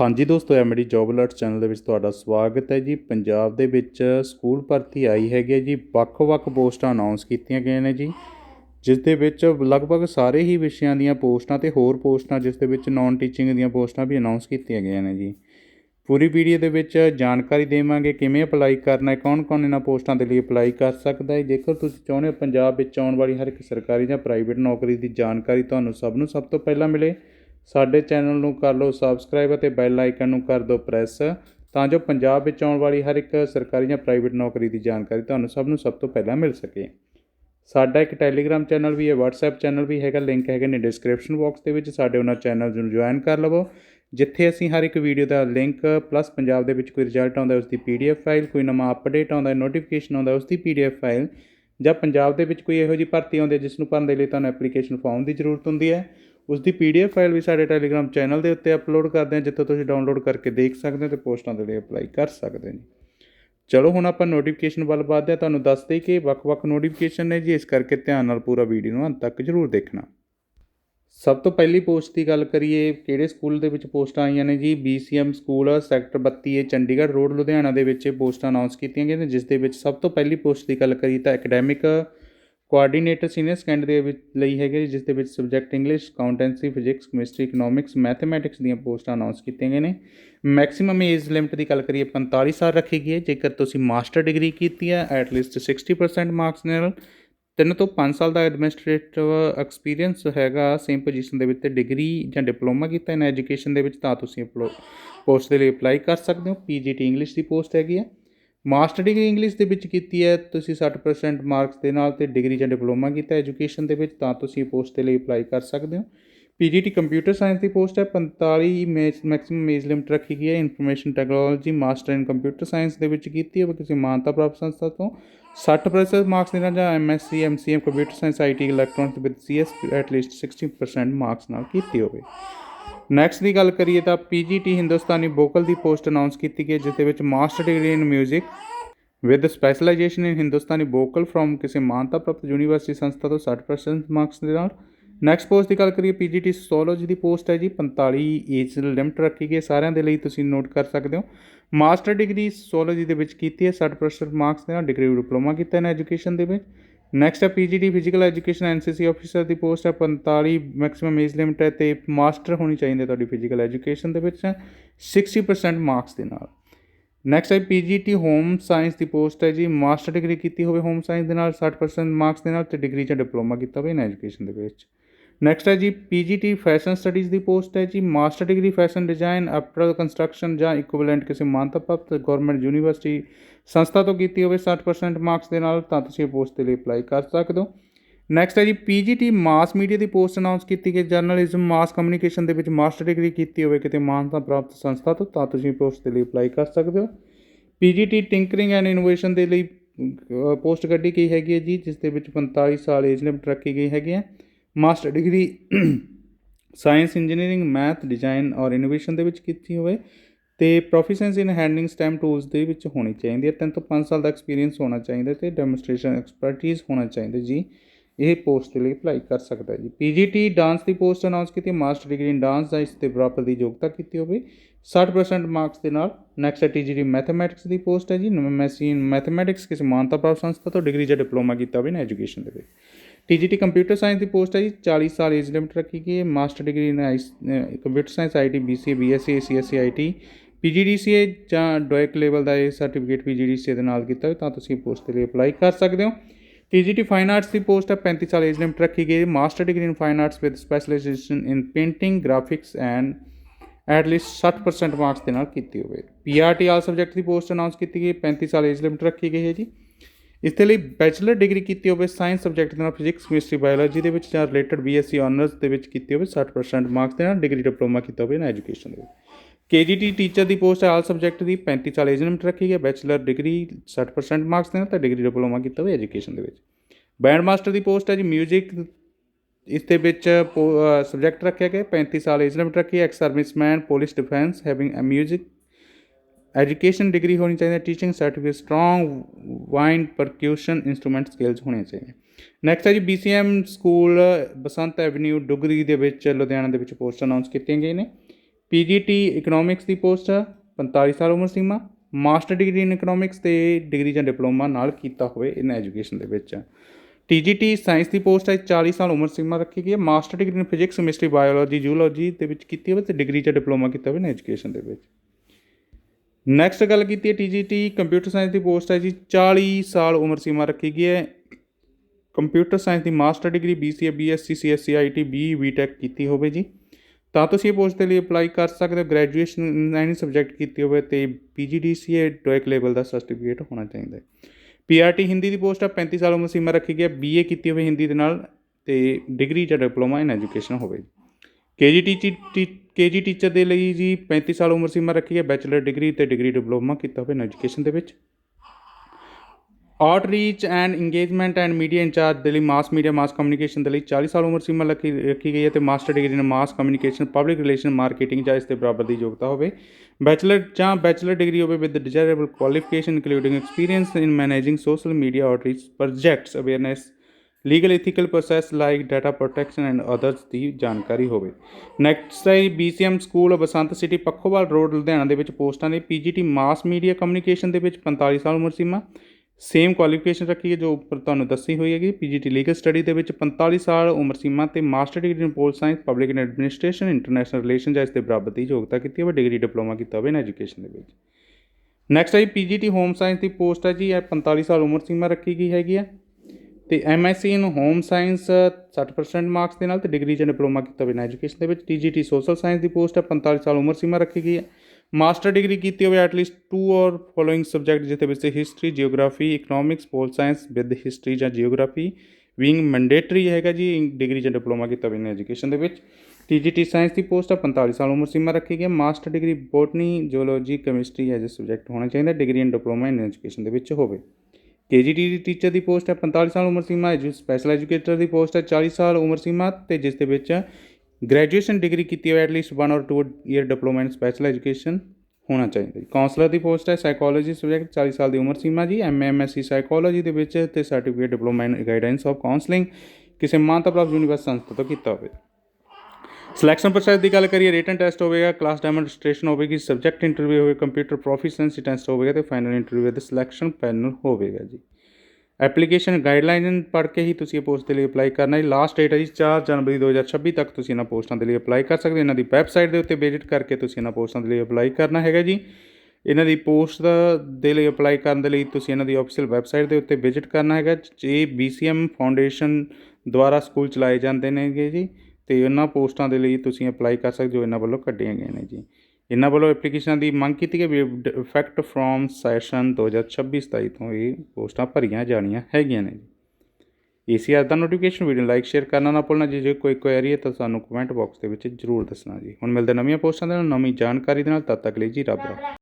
ਹਾਂਜੀ ਦੋਸਤੋ MD job alert channel ਦੇ ਵਿੱਚ ਤੁਹਾਡਾ ਸਵਾਗਤ ਹੈ ਜੀ। ਪੰਜਾਬ ਦੇ ਵਿੱਚ ਸਕੂਲ ਭਰਤੀ ਆਈ ਹੈਗੀ ਹੈ ਜੀ। ਵੱਖ-ਵੱਖ ਪੋਸਟਾਂ ਅਨਾਉਂਸ ਕੀਤੀਆਂ ਗਈਆਂ ਨੇ ਜੀ, ਜਿਸ ਦੇ ਵਿੱਚ ਲਗਭਗ ਸਾਰੇ ਹੀ ਵਿਸ਼ਿਆਂ ਦੀਆਂ ਪੋਸਟਾਂ ਤੇ ਹੋਰ ਪੋਸਟਾਂ, ਜਿਸ ਦੇ ਵਿੱਚ ਨਾਨ ਟੀਚਿੰਗ ਦੀਆਂ ਪੋਸਟਾਂ ਵੀ ਅਨਾਉਂਸ ਕੀਤੀਆਂ ਗਈਆਂ ਨੇ ਜੀ। ਪੂਰੀ ਵੀਡੀਓ ਦੇ ਵਿੱਚ ਜਾਣਕਾਰੀ ਦੇਵਾਂਗੇ ਕਿਵੇਂ ਅਪਲਾਈ ਕਰਨਾ ਹੈ, ਕੌਣ-ਕੌਣ ਇਹਨਾਂ ਪੋਸਟਾਂ ਦੇ ਲਈ ਅਪਲਾਈ ਕਰ ਸਕਦਾ ਹੈ। ਜੇਕਰ ਤੁਸੀਂ ਚਾਹੁੰਦੇ ਹੋ ਪੰਜਾਬ ਵਿੱਚ ਆਉਣ ਵਾਲੀ ਹਰ ਇੱਕ ਸਰਕਾਰੀ ਜਾਂ ਪ੍ਰਾਈਵੇਟ ਨੌਕਰੀ ਦੀ ਜਾਣਕਾਰੀ ਤੁਹਾਨੂੰ ਸਭ ਨੂੰ ਸਭ ਤੋਂ ਪਹਿਲਾਂ ਮਿਲੇ ਸਾਡੇ ਚੈਨਲ ਨੂੰ ਕਰ ਲਓ ਸਬਸਕ੍ਰਾਈਬ ਅਤੇ ਬੈਲ ਆਈਕਨ ਨੂੰ ਕਰ ਦਿਓ ਪ੍ਰੈਸ, ਤਾਂ ਜੋ ਪੰਜਾਬ ਵਿੱਚ ਆਉਣ ਵਾਲੀ ਹਰ ਇੱਕ ਸਰਕਾਰੀ ਜਾਂ ਪ੍ਰਾਈਵੇਟ ਨੌਕਰੀ ਦੀ ਜਾਣਕਾਰੀ ਤੁਹਾਨੂੰ ਸਭ ਨੂੰ ਸਭ ਤੋਂ ਪਹਿਲਾਂ ਮਿਲ ਸਕੇ। ਸਾਡਾ ਇੱਕ ਟੈਲੀਗ੍ਰਾਮ ਚੈਨਲ ਵੀ ਹੈ, WhatsApp ਚੈਨਲ ਵੀ ਹੈਗਾ, ਲਿੰਕ ਹੈਗੇ ਨੇ ਡਿਸਕ੍ਰਿਪਸ਼ਨ ਬਾਕਸ ਦੇ ਵਿੱਚ, ਸਾਡੇ ਉਹਨਾਂ ਚੈਨਲ ਨੂੰ ਜੁਆਇਨ ਕਰ ਲਵੋ, ਜਿੱਥੇ ਅਸੀਂ ਹਰ ਇੱਕ ਵੀਡੀਓ ਦਾ ਲਿੰਕ ਪਲੱਸ ਪੰਜਾਬ ਦੇ ਵਿੱਚ ਕੋਈ ਰਿਜ਼ਲਟ ਆਉਂਦਾ ਉਸ ਦੀ PDF ਫਾਈਲ ਕੋਈ ਨਵਾਂ ਅਪਡੇਟ ਆਉਂਦਾ ਨੋਟੀਫਿਕੇਸ਼ਨ ਆਉਂਦਾ ਉਸ ਦੀ PDF ਫਾਈਲ ਜਾਂ ਪੰਜਾਬ ਦੇ ਵਿੱਚ ਕੋਈ ਇਹੋ ਜਿਹੀ ਭਰਤੀ ਆਉਂਦੀ ਹੈ ਜਿਸ ਨੂੰ ਭਰਨ ਦੇ ਲਈ ਤੁਹਾਨੂੰ ਐਪਲੀਕੇਸ਼ਨ ਫਾਰਮ ਦੀ ਜ਼ਰੂਰਤ ਹੁੰਦੀ ਹੈ। ਉਸ ਦੀ PDF ਫਾਈਲ ਵੀ ਸਾਡੇ ਟੈਲੀਗ੍ਰਾਮ ਚੈਨਲ ਦੇ ਉੱਤੇ ਅਪਲੋਡ ਕਰਦੇ ਹਾਂ, ਜਿੱਥੋਂ ਤੁਸੀਂ ਡਾਊਨਲੋਡ ਕਰਕੇ ਦੇਖ ਸਕਦੇ ਹੋ ਤੇ ਪੋਸਟਾਂ ਦੇ ਲਈ ਅਪਲਾਈ ਕਰ ਸਕਦੇ ਹੋ ਚਲੋ, ਹੁਣ ਆਪਾਂ ਨੋਟੀਫਿਕੇਸ਼ਨ ਵੱਲ ਵਧਦੇ ਹਾਂ। ਤੁਹਾਨੂੰ ਦੱਸ ਦੇਈਏ ਕਿ ਵੱਖ-ਵੱਖ ਨੋਟੀਫਿਕੇਸ਼ਨ ਨੇ ਜੀ, ਇਸ ਕਰਕੇ ਧਿਆਨ ਨਾਲ ਪੂਰਾ ਵੀਡੀਓ ਨੂੰ ਅੰਤ ਤੱਕ ਜ਼ਰੂਰ ਦੇਖਣਾ। ਸਭ ਤੋਂ ਪਹਿਲੀ ਪੋਸਟ ਦੀ ਗੱਲ ਕਰੀਏ, ਕਿਹੜੇ ਸਕੂਲ ਦੇ ਵਿੱਚ ਪੋਸਟਾਂ ਆਈਆਂ ਨੇ ਜੀ? BCM school sector 32 A Chandigarh road Ludhiana ਦੇ ਵਿੱਚ ਇਹ ਪੋਸਟਾਂ ਅਨਾਉਂਸ ਕੀਤੀਆਂ ਗਈਆਂ ਨੇ, ਜਿਸ ਦੇ ਵਿੱਚ ਸਭ ਤੋਂ ਪਹਿਲੀ ਪੋਸਟ ਦੀ ਗੱਲ ਕਰੀਏ ਤਾਂ ਐਕੈਡੈਮਿਕ ਕੋਆਰਡੀਨੇਟਰ ਸੀਨੀਅਰ ਸੈਕੰਡਰੀ ਦੇ ਵਿੱਚ ਲਈ ਹੈਗੇ ਜੀ, ਜਿਸ ਦੇ ਵਿੱਚ subject English accountancy physics chemistry economics mathematics ਦੀਆਂ ਪੋਸਟਾਂ ਅਨਾਉਂਸ ਕੀਤੀਆਂ ਗਈਆਂ ਨੇ। ਮੈਕਸਿਮਮ ਏਜ ਲਿਮਟ ਦੀ ਗੱਲ ਕਰੀਏ 45 ਸਾਲ ਰੱਖੀ ਗਈ ਹੈ। ਜੇਕਰ ਤੁਸੀਂ ਮਾਸਟਰ ਡਿਗਰੀ ਕੀਤੀ ਹੈ ਐਟ ਲੀਸਟ 60% ਮਾਰਕਸ ਨਾਲ ਤਿੰਨ ਤੋਂ 5 ਸਾਲ ਦਾ ਐਡਮਿਨਿਸਟ੍ਰੇਟਿਵ ਐਕਸਪੀਰੀਅੰਸ ਹੈਗਾ ਸੇਮ ਪੋਜੀਸ਼ਨ ਦੇ ਵਿੱਚ ਤੇ ਡਿਗਰੀ ਜਾਂ ਡਿਪਲੋਮਾ ਕੀਤਾ ਇਨ ਐਜੂਕੇਸ਼ਨ ਦੇ ਵਿੱਚ ਤਾਂ ਤੁਸੀਂ ਪੋਸਟ ਦੇ ਲਈ ਅਪਲਾਈ ਕਰ ਸਕਦੇ ਹੋ। ਪੀਜੀਟੀ ਇੰਗਲਿਸ਼ ਦੀ ਪੋਸਟ ਹੈਗੀ ਹੈ। ਮਾਸਟਰ ਡਿਗਰੀ ਇੰਗਲਿਸ਼ ਦੇ ਵਿੱਚ ਕੀਤੀ ਹੈ, ਤੁਸੀਂ 60% ਮਾਰਕਸ ਦੇ ਨਾਲ ਤੇ ਡਿਗਰੀ ਜਾਂ ਡਿਪਲੋਮਾ ਕੀਤਾ ਐਜੂਕੇਸ਼ਨ ਦੇ ਵਿੱਚ, ਤਾਂ ਤੁਸੀਂ ਪੋਸਟ ਦੇ ਲਈ ਅਪਲਾਈ ਕਰ ਸਕਦੇ ਹੋ। ਪੀਜੀਟੀ ਕੰਪਿਊਟਰ ਸਾਇੰਸ ਦੀ ਪੋਸਟ ਹੈ 45 ਮੈਕਸਿਮਮ ਏਜ ਲਿਮਟ ਰੱਖੀ ਗਈ ਹੈ information technology master in computer science ਦੇ ਵਿੱਚ ਕੀਤੀ ਹੈ ਕਿਸੇ ਮਾਨਤਾ ਪ੍ਰਾਪਤ ਸੰਸਥਾ ਤੋਂ। 60% ਮਾਰਕਸ ਦੇ ਨਾਲ ਜਾਂ MSc MCM computer science IT electronics with CS at least 60% marks ਨਾਲ ਕੀਤੀ ਹੋਵੇ। ਨੈਕਸਟ ਦੀ ਗੱਲ ਕਰੀਏ ਤਾਂ ਪੀਜੀਟੀ ਹਿੰਦੁਸਤਾਨੀ ਵੋਕਲ ਦੀ ਪੋਸਟ ਅਨਾਉਂਸ ਕੀਤੀ ਗਈ ਜਿਸ ਦੇ ਵਿੱਚ master degree in 뮤직 with specialization in Hindustani vocal from ਕਿਸੇ ਮਾਨਤਾ ਪ੍ਰਾਪਤ ਯੂਨੀਵਰਸਿਟੀ ਸੰਸਥਾ ਤੋਂ 60% ਮਾਰਕਸ ਦੇ ਨਾਲ। ਨੈਕਸਟ ਪੋਸਟ ਦੀ ਗੱਲ ਕਰੀਏ ਪੀਜੀਟੀ ਸੋਲੋਜੀ ਦੀ ਪੋਸਟ ਹੈ ਜੀ 45 ਏਜ ਲਿਮਟ ਰੱਖੀ ਗਈ ਸਾਰਿਆਂ ਦੇ ਲਈ ਤੁਸੀਂ ਨੋਟ ਕਰ ਸਕਦੇ ਹੋ। ਮਾਸਟਰ ਡਿਗਰੀ ਸੋਲੋਜੀ ਦੇ ਵਿੱਚ ਕੀਤੀ ਹੈ 60% ਮਾਰਕਸ ਦੇ ਨਾਲ ਡਿਗਰੀ ਡਿਪਲੋਮਾ ਕੀਤਾ ਹੈ ਐਜੂਕੇਸ਼ਨ ਦੇ ਵਿੱਚ। ਨੈਕਸਟ ਹੈ PGT physical education NCC officer ਦੀ ਪੋਸਟ ਹੈ 45 ਮੈਕਸਿਮਮ ਏਜ ਲਿਮਟ ਹੈ ਤੇ ਮਾਸਟਰ ਹੋਣੀ ਚਾਹੀਦੀ ਹੈ ਤੁਹਾਡੀ ਫਿਜ਼ੀਕਲ ਐਜੂਕੇਸ਼ਨ ਦੇ ਵਿੱਚ 60% ਮਾਰਕਸ ਦੇ ਨਾਲ। ਨੈਕਸਟ ਹੈ ਪੀਜੀਟੀ ਹੋਮ ਸਾਇੰਸ ਦੀ ਪੋਸਟ ਹੈ ਜੀ ਮਾਸਟਰ ਡਿਗਰੀ ਕੀਤੀ ਹੋਵੇ ਹੋਮ ਸਾਇੰਸ ਦੇ ਨਾਲ 60% ਮਾਰਕਸ ਦੇ ਨਾਲ ਤੇ ਡਿਗਰੀ ਜਾਂ ਡਿਪਲੋਮਾ ਕੀਤਾ ਹੋਵੇ ਇਨ ਐਜੂਕੇਸ਼ਨ ਦੇ ਵਿੱਚ। ਨੈਕਸਟ ਹੈ ਜੀ ਪੀਜੀਟੀ ਫੈਸ਼ਨ ਸਟੱਡੀਜ਼ ਦੀ ਪੋਸਟ ਹੈ ਜੀ master degree fashion design apparel construction ਜਾਂ ਇਕੁਇਵਲੈਂਟ ਕਿਸੇ ਮਾਨਤਾ ਪ੍ਰਾਪਤ ਗਵਰਨਮੈਂਟ ਯੂਨੀਵਰਸਿਟੀ ਸੰਸਥਾ ਤੋਂ ਕੀਤੀ ਹੋਵੇ 60% ਮਾਰਕਸ ਦੇ ਨਾਲ, ਤਾਂ ਤੁਸੀਂ ਇਹ ਪੋਸਟ ਦੇ ਲਈ ਅਪਲਾਈ ਕਰ ਸਕਦੇ ਹੋ। ਨੈਕਸਟ ਹੈ ਜੀ ਪੀਜੀਟੀ ਮਾਸ ਮੀਡੀਆ ਦੀ ਪੋਸਟ ਅਨਾਉਂਸ ਕੀਤੀ ਗਈ ਜਰਨਲਿਜ਼ਮ ਮਾਸ ਕਮਿਊਨੀਕੇਸ਼ਨ ਦੇ ਵਿੱਚ ਮਾਸਟਰ ਡਿਗਰੀ ਕੀਤੀ ਹੋਵੇ ਕਿਤੇ ਮਾਨਤਾ ਪ੍ਰਾਪਤ ਸੰਸਥਾ ਤੋਂ, ਤਾਂ ਤੁਸੀਂ ਪੋਸਟ ਦੇ ਲਈ ਅਪਲਾਈ ਕਰ ਸਕਦੇ ਹੋ। ਪੀਜੀਟੀ ਟਿੰਕਰਿੰਗ ਐਂਡ ਇਨੋਵੇਸ਼ਨ ਦੇ ਲਈ ਪੋਸਟ ਕੱਢੀ ਗਈ ਹੈਗੀ ਹੈ ਜੀ, ਜਿਸ ਦੇ ਵਿੱਚ 45 ਸਾਲ ਏਜ ਲਿਮਟ ਰੱਖੀ ਗਈ ਹੈਗੀ ਹੈ। Master degree science, engineering, math, design ਔਰ ਇਨੋਵੇਸ਼ਨ ਦੇ ਵਿੱਚ ਕੀਤੀ ਹੋਵੇ ਤੇ proficiency in handling STEM tools ਦੇ ਵਿੱਚ ਹੋਣੀ ਚਾਹੀਦੀ ਹੈ। ਤਿੰਨ ਤੋਂ 5 ਸਾਲ ਦਾ ਐਕਸਪੀਰੀਅੰਸ ਹੋਣਾ ਚਾਹੀਦਾ ਤੇ ਡੈਮੋਨਸਟ੍ਰੇਸ਼ਨ ਐਕਸਪਰਟਿਜ਼ ਹੋਣਾ ਚਾਹੀਦਾ ਜੀ। ਇਹ ਪੋਸਟ ਦੇ ਲਈ ਅਪਲਾਈ ਕਰ ਸਕਦਾ ਹੈ ਜੀ। ਪੀਜੀਟੀ ਡਾਂਸ ਦੀ ਪੋਸਟ ਅਨਾਉਂਸ ਕੀਤੀ, ਮਾਸਟਰ ਡਿਗਰੀ ਇਨ ਡਾਂਸ ਦਾ ਇਸ ਤੇ ਬਰਾਬਰ ਦੀ ਯੋਗਤਾ ਕੀਤੀ ਹੋਵੇ। 60% ਮਾਰਕਸ ਦੇ ਨਾਲ ਨੈਕਸਟ ਹੈ ਟੀਜੀਟੀ ਮੈਥਮੈਟਿਕਸ ਦੀ ਪੋਸਟ ਹੈ ਜੀ। ਐਮਐਸਸੀ ਇਨ ਮੈਥਮੈਟਿਕਸ ਕਿਸੇ ਮਾਨਤਾ ਪ੍ਰਾਪਤ ਸੰਸਥਾ ਤੋਂ ਡਿਗਰੀ ਜਾਂ ਡਿਪਲੋਮਾ ਕੀਤਾ ਹੋਵੇ ਨਾ ਐਜੂਕੇਸ਼ਨ ਦੇ ਵਿੱਚ। ਟੀਜੀਟੀ ਕੰਪਿਊਟਰ ਸਾਇੰਸ ਦੀ ਪੋਸਟ ਹੈ ਜੀ 40 ਸਾਲ ਏਜ ਲਿਮਟ ਰੱਖੀ ਗਈ ਹੈ master degree in computer science IT BCA BSc CSC IT PGDCA ਜਾਂ ਡੋਇਕ ਲੈਵਲ ਦਾ ਇਹ ਸਰਟੀਫਿਕੇਟ ਪੀਜੀਡੀਸੀਏ ਦੇ ਨਾਲ ਕੀਤਾ ਹੋਵੇ, ਤਾਂ ਤੁਸੀਂ ਪੋਸਟ ਦੇ ਲਈ ਅਪਲਾਈ ਕਰ ਸਕਦੇ ਹੋ। ਟੀਜੀਟੀ ਫਾਈਨ ਆਰਟਸ ਦੀ ਪੋਸਟ ਹੈ 35 ਸਾਲ ਏਜ ਲਿਮਟ ਰੱਖੀ ਗਈ ਹੈ। Master degree in fine arts with specialization in painting graphics and at least 60% marks ਦੇ ਨਾਲ ਕੀਤੀ ਹੋਵੇ। ਪੀਆਰਟੀ ਆਲ ਸਬਜੈਕਟ ਦੀ ਪੋਸਟ ਅਨਾਉਂਸ ਕੀਤੀ ਗਈ 35 ਸਾਲ ਏਜ ਲਿਮਟ ਰੱਖੀ ਗਈ ਹੈ ਜੀ। ਇਸ ਦੇ ਲਈ ਬੈਚਲਰ ਡਿਗਰੀ ਕੀਤੀ ਹੋਵੇ ਸਾਇੰਸ ਸਬਜੈਕਟ ਦੇ ਨਾਲ ਫਿਜ਼ਿਕਸ ਕੈਮਿਸਟਰੀ ਬਾਇਓਲੋਜੀ ਦੇ ਵਿੱਚ ਜਾਂ ਰਿਲੇਟਡ ਬੀਐਸਸੀ ਆਨਰਸ ਦੇ ਵਿੱਚ ਕੀਤੀ ਹੋਵੇ 60% ਮਾਰਕਸ ਦੇ ਨਾਲ ਡਿਗਰੀ ਡਿਪਲੋਮਾ ਕੀਤਾ ਹੋਵੇ ਇਨ ਐਜੂਕੇਸ਼ਨ ਦੇ ਵਿੱਚ ਕੇਜੀਟੀ ਟੀਚਰ ਦੀ ਪੋਸਟ ਹੈ ਆਲ ਸਬਜੈਕਟ ਦੀ 35 ਸਾਲ ਏਜ ਲਿਮਟ ਰੱਖੀ ਗਈ ਹੈ ਬੈਚਲਰ ਡਿਗਰੀ 60% ਮਾਰਕਸ ਦੇ ਨਾਲ ਤਾਂ ਡਿਗਰੀ ਡਿਪਲੋਮਾ ਕੀਤਾ ਹੋਵੇ ਐਜੂਕੇਸ਼ਨ ਦੇ ਵਿੱਚ ਬੈਂਡ ਮਾਸਟਰ ਦੀ ਪੋਸਟ ਹੈ ਜੀ 뮤직 ਇਸ ਦੇ ਵਿੱਚ ਸਬਜੈਕਟ ਰੱਖਿਆ ਗਿਆ 35 ਸਾਲ ਏਜ ਲਿਮਟ ਰੱਖੀ ਹੈ ex serviceman police defence having a 뮤직 education degree ਹੋਣੀ ਚਾਹੀਦੀ ਹੈ teaching certificate strong wind percussion instrument skills ਹੋਣੇ ਚਾਹੀਦੇ। ਨੈਕਸਟ ਹੈ ਜੀ BCM school Basant avenue Dugri ਦੇ ਵਿੱਚ, ਲੁਧਿਆਣਾ ਦੇ ਵਿੱਚ ਪੋਸਟ ਅਨਾਉਂਸ ਕੀਤੀਆਂ ਗਈਆਂ ਨੇ। ਪੀਜੀਟੀ ਇਕਨੋਮਿਕਸ ਦੀ ਪੋਸਟ 45 ਸਾਲ ਉਮਰ ਸੀਮਾ। ਮਾਸਟਰ ਡਿਗਰੀ ਇਨ ਇਕਨੋਮਿਕਸ ਤੇ ਡਿਗਰੀ ਜਾਂ ਡਿਪਲੋਮਾ ਨਾਲ ਕੀਤਾ ਹੋਵੇ ਇਨ ਐਜੂਕੇਸ਼ਨ ਦੇ ਵਿੱਚ। ਟੀਜੀਟੀ ਸਾਇੰਸ ਦੀ ਪੋਸਟ ਹੈ 40 ਸਾਲ ਉਮਰ ਸੀਮਾ ਰੱਖੀ ਗਈ ਹੈ। Master degree in physics chemistry biology zoology ਦੇ ਵਿੱਚ ਕੀਤੀ ਹੋਵੇ ਤੇ ਡਿਗਰੀ ਜਾਂ ਡਿਪਲੋਮਾ ਕੀਤਾ ਹੋਵੇ ਇਨ ਐਜੂਕੇਸ਼ਨ ਦੇ ਵਿੱਚ। ਨੈਕਸਟ ਗੱਲ ਕੀਤੀ ਹੈ ਟੀਜੀਟੀ ਕੰਪਿਊਟਰ ਸਾਇੰਸ ਦੀ ਪੋਸਟ ਹੈ ਜੀ 40 ਸਾਲ ਉਮਰ ਸੀਮਾ ਰੱਖੀ ਗਈ ਹੈ। Computer science the master degree BCA BSc CSC IT BE BTech ਕੀਤੀ ਹੋਵੇ ਜੀ। ਤਾਂ ਤੁਸੀਂ ਇਹ ਪੋਸਟ ਦੇ ਲਈ ਅਪਲਾਈ ਕਰ ਸਕਦੇ ਹੋ ਗ੍ਰੈਜੂਏਸ਼ਨ ਇਨ ਸਬਜੈਕਟ ਕੀਤੀ ਹੋਵੇ ਤੇ PGDCA ਡੋਇਕ ਲੈਵਲ ਦਾ ਸਰਟੀਫਿਕੇਟ ਹੋਣਾ ਚਾਹੀਦਾ ਹੈ। PRT ਹਿੰਦੀ ਦੀ ਪੋਸਟ ਆ 35 ਸਾਲ ਉਮਰ ਸੀਮਾ ਰੱਖੀ ਗਈ ਹੈ BA ਕੀਤੀ ਹੋਵੇ ਹਿੰਦੀ ਦੇ ਨਾਲ ਤੇ ਡਿਗਰੀ ਜਾਂ ਡਿਪਲੋਮਾ ਇਨ ਐਜੂਕੇਸ਼ਨ ਹੋਵੇ ਕੇਜੀ ਕੇਜੀ ਟੀਚਰ ਦੇ ਲਈ ਜੀ 35 ਸਾਲ ਉਮਰ ਸੀਮਾ ਰੱਖੀ ਹੈ, ਬੈਚਲਰ ਡਿਗਰੀ ਤੇ ਡਿਗਰੀ ਡਿਪਲੋਮਾ ਕੀਤਾ ਹੋਵੇ ਐਜੂਕੇਸ਼ਨ ਦੇ ਵਿੱਚ। Outreach and engagement and media in charge ਦੇ ਲਈ ਮਾਸ ਮੀਡੀਆ ਮਾਸ ਕਮਿਊਨੀਕੇਸ਼ਨ ਦੇ ਲਈ 40 ਸਾਲ ਉਮਰ ਸੀਮਾ ਰੱਖੀ ਰੱਖੀ ਗਈ ਹੈ ਤੇ master degree in mass communication public relation marketing ਜਾਂ ਇਸ ਦੇ ਬਰਾਬਰ ਦੀ ਯੋਗਤਾ ਹੋਵੇ। ਬੈਚਲਰ ਜਾਂ ਬੈਚਲਰ ਡਿਗਰੀ ਹੋਵੇ with desirable qualification including experience in managing social media outreach projects awareness legal ethical process like data protection and others ਦੀ ਜਾਣਕਾਰੀ ਹੋਵੇ। ਨੈਕਸਟ ਹੈ BCM school Basant city Pakhowal road Ludhiana ਦੇ ਵਿੱਚ ਪੋਸਟਾਂ ਨੇ PGT mass media communication ਦੇ ਵਿੱਚ 45 ਸਾਲ ਉਮਰ ਸੀਮਾ। ਸੇਮ ਕੁਆਲੀਫਿਕੇਸ਼ਨ ਰੱਖੀ ਹੈ ਜੋ ਉੱਪਰ ਤੁਹਾਨੂੰ ਦੱਸੀ ਹੋਈ ਹੈਗੀ। PGT ਲੀਗਲ ਸਟੱਡੀ ਦੇ ਵਿੱਚ 45 ਸਾਲ ਉਮਰ ਸੀਮਾ ਤੇ master degree in pol science public in administration international relation ਜਾਂ ਇਸ ਦੇ ਬਰਾਬਰ ਦੀ ਯੋਗਤਾ ਕੀਤੀ ਹੋਵੇ ਡਿਗਰੀ ਡਿਪਲੋਮਾ ਕੀਤਾ ਹੋਵੇ ਇਨ ਐਜੂਕੇਸ਼ਨ ਦੇ ਵਿੱਚ। ਨੈਕਸਟ ਹੈ PGT ਹੋਮ ਸਾਇੰਸ ਦੀ ਪੋਸਟ ਹੈ ਜੀ, ਇਹ 45 ਸਾਲ ਉਮਰ ਸੀਮਾ ਰੱਖੀ ਗਈ ਹੈਗੀ ਹੈ। ਤੇ MSc in home science 60% marks ਦੇ ਨਾਲ ਤੇ ਡਿਗਰੀ ਜਾਂ ਡਿਪਲੋਮਾ ਕੀਤਾ ਬਿਨਾਂ ਐਜੂਕੇਸ਼ਨ ਦੇ ਵਿੱਚ। ਟੀਜੀਟੀ ਸੋਸ਼ਲ ਸਾਇੰਸ ਦੀ ਪੋਸਟ ਹੈ 45 ਸਾਲ ਉਮਰ ਸੀਮਾ ਰੱਖੀ ਗਈ ਹੈ। ਮਾਸਟਰ ਡਿਗਰੀ ਕੀਤੀ ਹੋਵੇ ਐਟਲੀਸਟ 2 ਔਰ ਫੋਲੋਇੰਗ ਸਬਜੈਕਟ ਜਿਹਦੇ ਵਿੱਚ history geography economics pol science with history ਜਾਂ ਜੀਓਗ੍ਰਾਫੀ ਵਿੰਗ ਮੈਂਡੇਟਰੀ ਹੈਗਾ ਜੀ ਡਿਗਰੀ ਜਾਂ ਡਿਪਲੋਮਾ ਕੀਤਾ ਬਿਨਾਂ ਐਜੂਕੇਸ਼ਨ ਦੇ ਵਿੱਚ। ਟੀਜੀਟੀ ਸਾਇੰਸ ਦੀ ਪੋਸਟ ਆ 45 ਸਾਲ ਉਮਰ ਸੀਮਾ ਰੱਖੀ ਗਈ ਹੈ। Master degree botany geology chemistry as a subject ਹੋਣਾ ਚਾਹੀਦਾ degree and diploma in education ਦੇ ਵਿੱਚ ਹੋਵੇ। ਕੇਜੀਟੀ ਦੀ ਟੀਚਰ ਦੀ ਪੋਸਟ ਹੈ 45 ਸਾਲ ਉਮਰ ਸੀਮਾ ਐਜੂ ਸਪੈਸ਼ਲ ਐਜੂਕੇਟਰ ਦੀ ਪੋਸਟ ਹੈ 40 ਸਾਲ ਉਮਰ ਸੀਮਾ, ਤੇ ਜਿਸ ਦੇ ਵਿੱਚ ਗ੍ਰੈਜੂਏਸ਼ਨ ਡਿਗਰੀ ਕੀਤੀ ਹੋਵੇ ਐਟਲੀਸਟ 1 ਔਰ 2 year diploma in special education ਹੋਣਾ ਚਾਹੀਦਾ ਜੀ। ਕਾਉਂਸਲਰ ਦੀ ਪੋਸਟ ਹੈ ਸਾਈਕੋਲੋਜੀ ਸਬਜੈਕਟ 40 ਸਾਲ ਦੀ ਉਮਰ ਸੀਮਾ ਜੀ ਐਮਐਮਐਸਸੀ ਸਾਈਕੋਲੋਜੀ ਦੇ ਵਿੱਚ ਤੇ certificate diploma in guidance of counselling ਕਿਸੇ ਮਾਨਤਾ ਪ੍ਰਾਪਤ ਯੂਨੀਵਰਸਿਟੀ ਸੰਸਥਾ ਤੋਂ ਕੀਤਾ ਹੋਵੇ। ਸਿਲੈਕਸ਼ਨ ਪ੍ਰੋਸੈਸ ਦੀ ਗੱਲ ਕਰੀਏ ਰਿਟਨ ਟੈਸਟ ਹੋਵੇਗਾ ਕਲਾਸ ਡੈਮੋਨਸਟ੍ਰੇਸ਼ਨ ਹੋਵੇਗੀ ਸਬਜੈਕਟ ਇੰਟਰਵਿਊ ਹੋਵੇਗਾ ਕੰਪਿਊਟਰ ਪ੍ਰੋਫੀਸ਼ੀਐਂਸੀ ਟੈਸਟ ਹੋਵੇਗਾ ਤੇ ਫਾਈਨਲ ਇੰਟਰਵਿਊ 'ਤੇ ਸਿਲੈਕਸ਼ਨ ਪੈਨਲ ਹੋਵੇਗਾ ਜੀ। ਐਪਲੀਕੇਸ਼ਨ ਗਾਈਡਲਾਈਨ ਪੜ੍ਹ ਕੇ ਹੀ ਤੁਸੀਂ ਇਹ ਪੋਸਟ ਦੇ ਲਈ ਅਪਲਾਈ ਕਰਨਾ ਹੈ ਲਾਸਟ ਡੇਟ ਹੈ ਜੀ 4 ਜਨਵਰੀ 2026 ਤੱਕ ਤੁਸੀਂ ਇਹਨਾਂ ਪੋਸਟਾਂ ਦੇ ਲਈ ਅਪਲਾਈ ਕਰ ਸਕਦੇ ਹੋ। ਇਹਨਾਂ ਦੀ ਵੈਬਸਾਈਟ ਦੇ ਉੱਤੇ ਵਿਜ਼ਿਟ ਕਰਕੇ ਤੁਸੀਂ ਇਹਨਾਂ ਪੋਸਟਾਂ ਦੇ ਲਈ ਅਪਲਾਈ ਕਰਨਾ ਹੈਗਾ ਜੀ। ਇਹਨਾਂ ਦੀ ਪੋਸਟ ਦੇ ਲਈ ਅਪਲਾਈ ਕਰਨ ਦੇ ਲਈ ਤੁਸੀਂ ਇਹਨਾਂ ਦੀ ਆਫੀਸ਼ੀਅਲ ਵੈਬਸਾਈਟ ਦੇ ਉੱਤੇ ਵਿਜ਼ਿਟ ਕਰਨਾ ਹੈਗਾ। ਇਹ BCM ਫਾਊਂਡੇਸ਼ਨ ਦੁਆਰਾ ਸਕੂਲ ਚਲਾਏ ਜਾਂਦੇ ਨੇਗੇ ਜੀ। ਅਤੇ ਇਹਨਾਂ ਪੋਸਟਾਂ ਦੇ ਲਈ ਤੁਸੀਂ ਅਪਲਾਈ ਕਰ ਸਕਦੇ ਹੋ, ਇਹਨਾਂ ਵੱਲੋਂ ਕੱਢੀਆਂ ਗਈਆਂ ਨੇ ਜੀ। ਇਹਨਾਂ ਵੱਲੋਂ ਐਪਲੀਕੇਸ਼ਨਾਂ ਦੀ ਮੰਗ ਕੀਤੀ ਗਈ ਇਫੈਕਟ ਫਰੋਮ ਸੈਸ਼ਨ 2026-27 ਤੋਂ ਇਹ ਪੋਸਟਾਂ ਭਰੀਆਂ ਜਾਣੀਆਂ ਹੈਗੀਆਂ ਨੇ ਜੀ। ਏਸੀਆਰ ਦਾ ਨੋਟੀਫਿਕੇਸ਼ਨ ਵੀਡੀਓ ਲਾਈਕ ਸ਼ੇਅਰ ਕਰਨਾ ਨਾ ਭੁੱਲਣਾ ਜੀ। ਜੇ ਕੋਈ ਕੁਐਰੀ ਹੈ ਤਾਂ ਸਾਨੂੰ ਕਮੈਂਟ ਬਾਕਸ ਦੇ ਵਿੱਚ ਜ਼ਰੂਰ ਦੱਸਣਾ ਜੀ। ਹੁਣ ਮਿਲਦੇ ਨਵੀਆਂ ਪੋਸਟਾਂ ਦੇ ਨਾਲ, ਨਵੀਂ ਜਾਣਕਾਰੀ ਦੇ ਨਾਲ, ਤਦ ਤੱਕ ਲਈ ਜੀ ਰੱਬ ਰੱਖਾ।